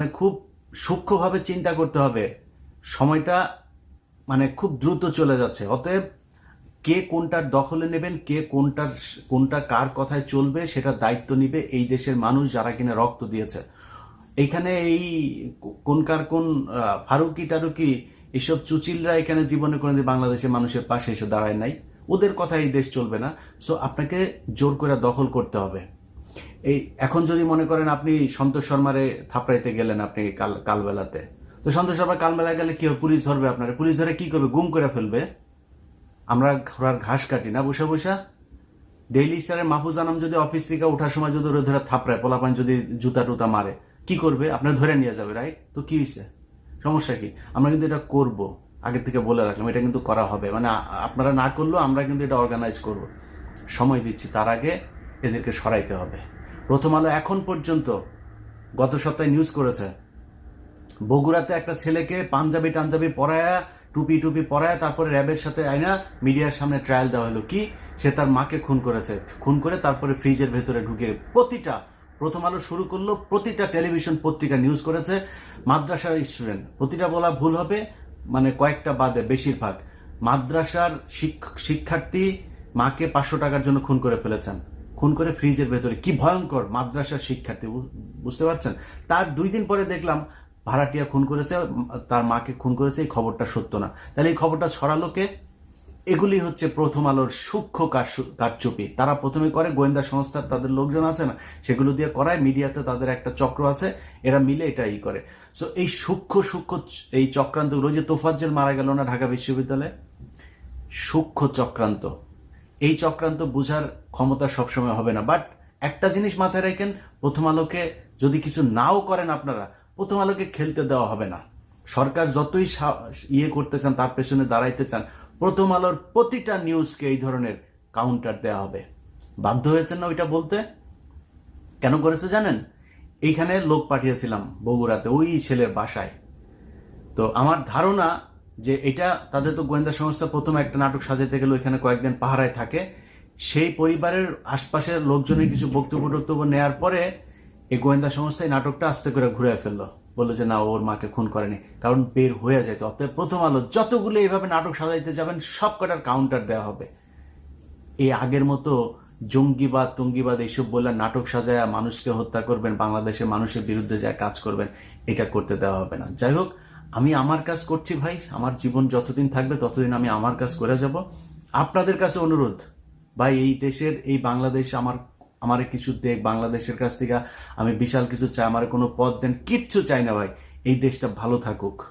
মানে খুব সূক্ষ্মভাবে চিন্তা করতে হবে। সময়টা মানে খুব দ্রুত চলে যাচ্ছে। অতএব কে কোনটার দখলে নেবেন, কে কোনটার, কোনটা কার কথায় চলবে, সেটা দায়িত্ব নিবে এই দেশের মানুষ যারা কিনা রক্ত দিয়েছে। এইখানে এই কোনকার কোন ফারুকি টারুকি, এসব চুচিলরা এখানে জীবনে কোনো বাংলাদেশের মানুষের পাশে এসে দাঁড়ায় নাই। ওদের কথা এই দেশ চলবে না। সো আপনাকে জোর করে দখল করতে হবে। এই এখন যদি মনে করেন আপনি সন্তোষ শর্মারে থাপড়াইতে গেলেন আপনি কাল, কালবেলাতে, তো সন্তোষ শর্মা কালবেলায় গেলে কি হবে? পুলিশ ধরবে আপনারা? পুলিশ ধরে কি করবে? গুম করে ফেলবে? আমরা ঘোড়ার ঘাস কাটি না বসে বসে? ডেইলি স্টারের মাহফুজ আনাম যদি অফিস থেকে ওঠার সময় যদি ওরা ধরে থাপড়ায়, পোলাপান যদি জুতা টুতা মারে, কি করবে? আপনার ধরে নিয়ে যাবে রাইট তো কি হয়েছে সমস্যা কি? আমরা কিন্তু এটা করব। আগে থেকে বলে রাখলাম, এটা কিন্তু করা হবে। মানে আপনারা না করলেও আমরা কিন্তু এটা অর্গানাইজ করব। সময় দিচ্ছি তার আগে। এদেরকে সরাইতে হবে। প্রথম আলো এখন পর্যন্ত গত সপ্তাহে নিউজ করেছে। বগুড়াতে একটা ছেলেকে পাঞ্জাবি টাঞ্জাবি পরায়া, টুপি টুপি পরায়া, তারপরে র্যাবের সাথে আইনা মিডিয়ার সামনে ট্রায়াল দেওয়া হলো। কি? সে তার মাকে খুন করেছে। খুন করে তারপরে ফ্রিজের ভেতরে ঢুকে প্রতিটা, প্রথম আলো শুরু করল, প্রতিটা টেলিভিশন পত্রিকা নিউজ করেছে। মাদ্রাসার স্টুডেন্ট প্রতিটা বলা ভুল হবে মানে কয়েকটা বাদে বেশিরভাগ। মাদ্রাসার শিক্ষ- শিক্ষার্থী মাকে পাঁচশো টাকার জন্য খুন করে ফেলেছেন। খুন করে ফ্রিজের ভেতরে। কি ভয়ঙ্কর মাদ্রাসার শিক্ষার্থী বুঝতে পারছেন? তার দুই দিন পরে দেখলাম ভাড়াটিয়া খুন করেছে, তার মাকে খুন করেছে, এই খবরটা সত্য না। তাহলে এই খবরটা ছড়ালো কে? এগুলি হচ্ছে প্রথম আলোর সূক্ষ্ম কারচুপি। তারা প্রথমে করে, গোয়েন্দা সংস্থার তাদের লোকজন আছে না, সেগুলো দিয়ে করায়, মিডিয়াতে তাদের একটা চক্র আছে, এরা মিলে এটা ই করে। সো এই সূক্ষ্ম সূক্ষ্ম এই চক্রান্তগুলো যে তোফাজ্জেল মারা গেল না ঢাকা বিশ্ববিদ্যালয়ে? সূক্ষ্ম চক্রান্ত। এই চক্রান্ত বোঝার ক্ষমতা সবসময় হবে না। বাট একটা জিনিস মাথায় রাখেন, প্রথম আলোকে যদি কিছু নাও করেন আপনারা, প্রথম আলোকে খেলতে দেওয়া হবে না। সরকার যতই ইয়ে করতে চান, তার পেছনে দাঁড়াইতে চান, প্রথম আলোর প্রতিটা নিউজকে এই ধরনের কাউন্টার দেওয়া হবে। বাধ্য হয়েছেন না ওইটা বলতে? কেন করেছে জানেন? এইখানে লোক পাঠিয়েছিলাম বগুড়াতে, ওই ছেলের বাসায়। তো আমার ধারণা যে এটা তাদের তো গোয়েন্দা সংস্থা প্রথমে একটা নাটক সাজাতে গেলে ওইখানে কয়েকদিন পাহারায় থাকে। সেই পরিবারের আশপাশের লোকজনের কিছু বক্তব্য টক্তব্য নেওয়ার পরে এই গোয়েন্দা সংস্থা এই নাটকটা আস্তে করে ঘুরে ফেলল। বলল যে, না, ওর মাকে খুন করেনি। কারণ বের হয়ে যেত অতএব প্রথম আলো, যতগুলো এইভাবে নাটক সাজাইতে যাবেন সব কটার কাউন্টার দেওয়া হবে। এই আগের মতো জঙ্গিবাদ, টঙ্গিবাদ এইসব বলে নাটক সাজায় মানুষকে হত্যা করবেন, বাংলাদেশের মানুষের বিরুদ্ধে যা কাজ করবেন, এটা করতে দেওয়া হবে না। যাই হোক আমি আমার কাজ করছি ভাই, আমার জীবন যতদিন থাকবে ততদিন আমি আমার কাজ করে যাব। আপনাদের কাছে অনুরোধ, ভাই, এই দেশের, এই বাংলাদেশ আমার আমার কিছু দেখ, বাংলাদেশের কাছ থেকে আমি বিশাল কিছু চাই, আমার কোনো পদ দেন, কিচ্ছু চাই না ভাই, এই দেশটা ভালো থাকুক।